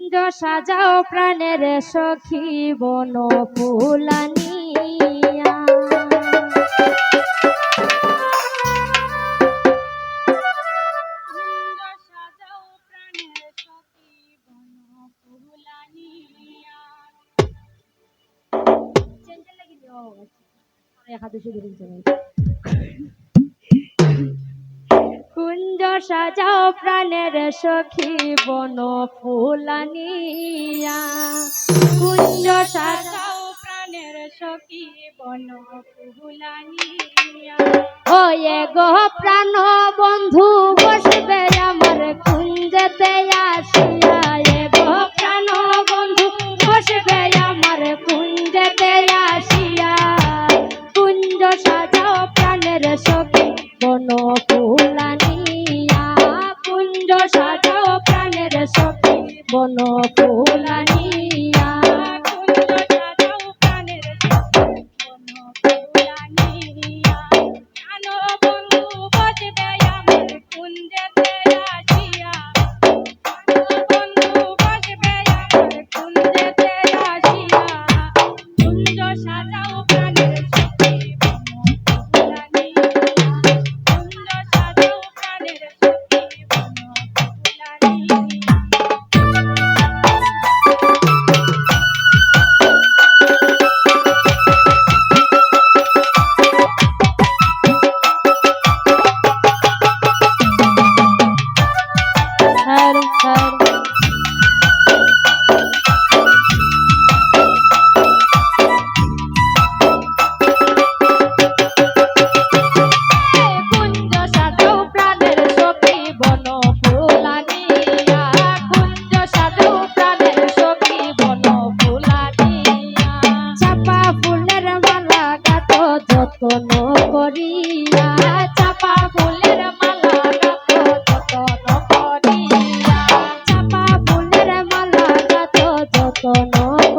কুঞ্জ সাজাও প্রাণের সখী বন ফুলানিয়া হাতে শুধু কুঞ্জ সাজাও প্রাণের সখী বন ফুলানিয়া কুঞ্জ সাজাও প্রাণের সখী বন ফুলানিয়া ওয়ে গো প্রাণ বন্ধু, বসবে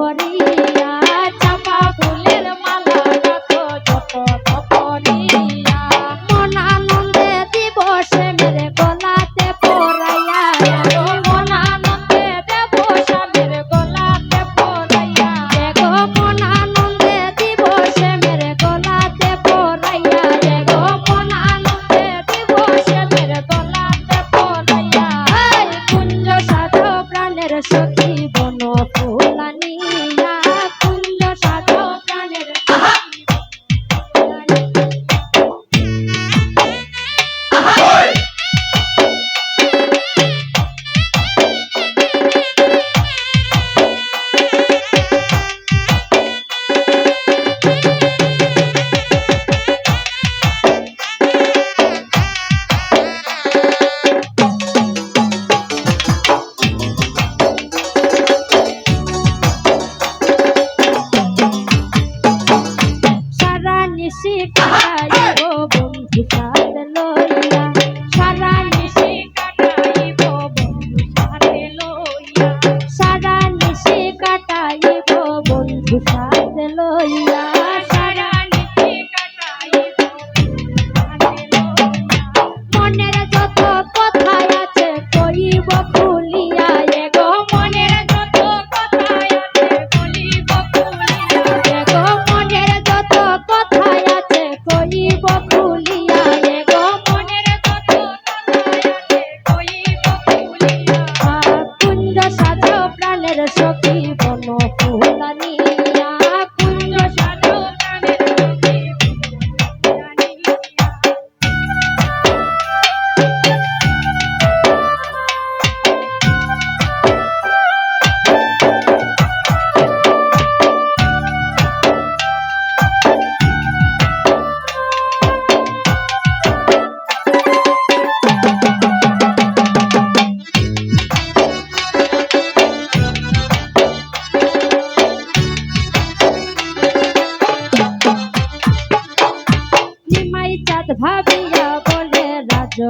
করে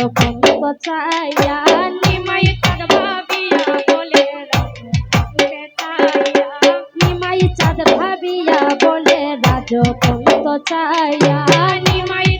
রকম কথায় জানি মাই চাঁদ ভাবিয়া বলে নিমাই চাঁদ ভাবিয়া বলে তো চাইয়া নিমাই